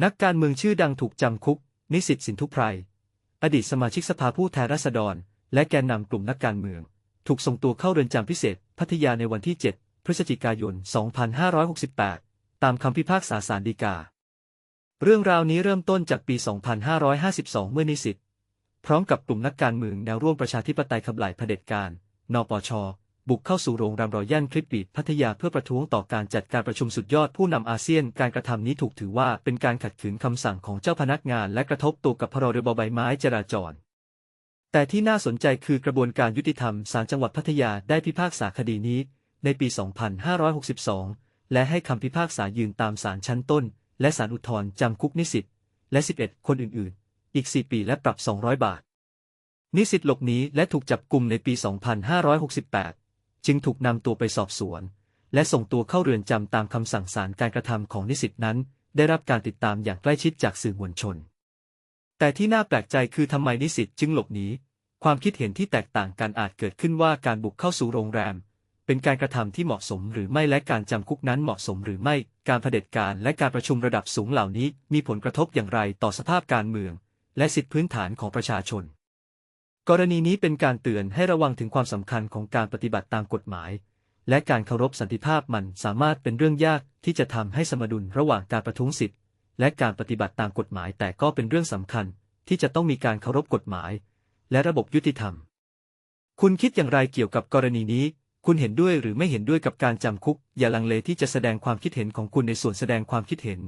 นักการเมืองชื่อดังถูกจำคุก นิสิตสินทุไพร อดีตสมาชิกสภาผู้แทนราษฎร และแกนนำกลุ่มนักการเมือง ถูกส่งตัวเข้าเรือนจำพิเศษ พัทยาในวันที่ 7 พฤศจิกายน 2568 ตามคำพิพากษาศาลฎีกา เรื่องราวนี้เริ่มต้นจากปี 2552 เมื่อนิสิตพร้อมกับกลุ่มนักการเมืองแนวร่วมประชาธิปไตยขับไล่เผด็จการ นปช บุกเข้าสู่โรงแรมรอยัลคลิปปีดพัทยาเพื่อประท้วงต่อการจัดการประชุมสุดยอดผู้นำอาเซียน การกระทำนี้ถูกถือว่าเป็นการขัดขืนคำสั่งของเจ้าพนักงานและกระทบตัวกับพรบใบไม้จราจร แต่ที่น่าสนใจคือกระบวนการยุติธรรมศาลจังหวัดพัทยาได้พิพากษาคดีนี้ ในปี 2562 และให้คำพิพากษายืนตามศาลชั้นต้น และศาลอุทธรณ์จำคุกนิสิตและ 11 คนอื่นๆ อีก 4 ปีและปรับ 200 บาท นิสิตหลบหนีและถูกจับกลุ่มในปี 2568 จึงถูกนำตัวไปสอบสวน และส่งตัวเข้าเรือนจำตามคำสั่งศาลการกระทำของนิสิตนั้น ได้รับการติดตามอย่างใกล้ชิดจากสื่อมวลชน แต่ที่น่าแปลกใจคือทำไมนิสิตจึงหลบหนีความคิดเห็นที่แตกต่างกันอาจเกิดขึ้นว่าการบุกเข้าสู่โรงแรม เป็นการกระทำที่เหมาะสมหรือไม่และการจำคุกนั้นเหมาะสมหรือไม่การเผด็จการและการประชุมระดับสูงเหล่านี้ มีผลกระทบอย่างไรต่อสภาพการเมือง และสิทธิพื้นฐานของประชาชน กรณีนี้เป็นการเตือนให้ระวังถึงความสำคัญของการปฏิบัติตามกฎหมาย และการเคารพสันติภาพมันสามารถเป็นเรื่องยากที่จะทำให้สมดุลระหว่างการประท้วงสิทธิและการปฏิบัติตามกฎหมาย แต่ก็เป็นเรื่องสำคัญที่จะต้องมีการเคารพกฎหมาย และระบบยุติธรรม คุณคิดอย่างไรเกี่ยวกับกรณีนี้ คุณเห็นด้วยหรือไม่เห็นด้วยกับการจำคุก อย่าลังเลที่จะแสดงความคิดเห็นของคุณในส่วนแสดงความคิดเห็น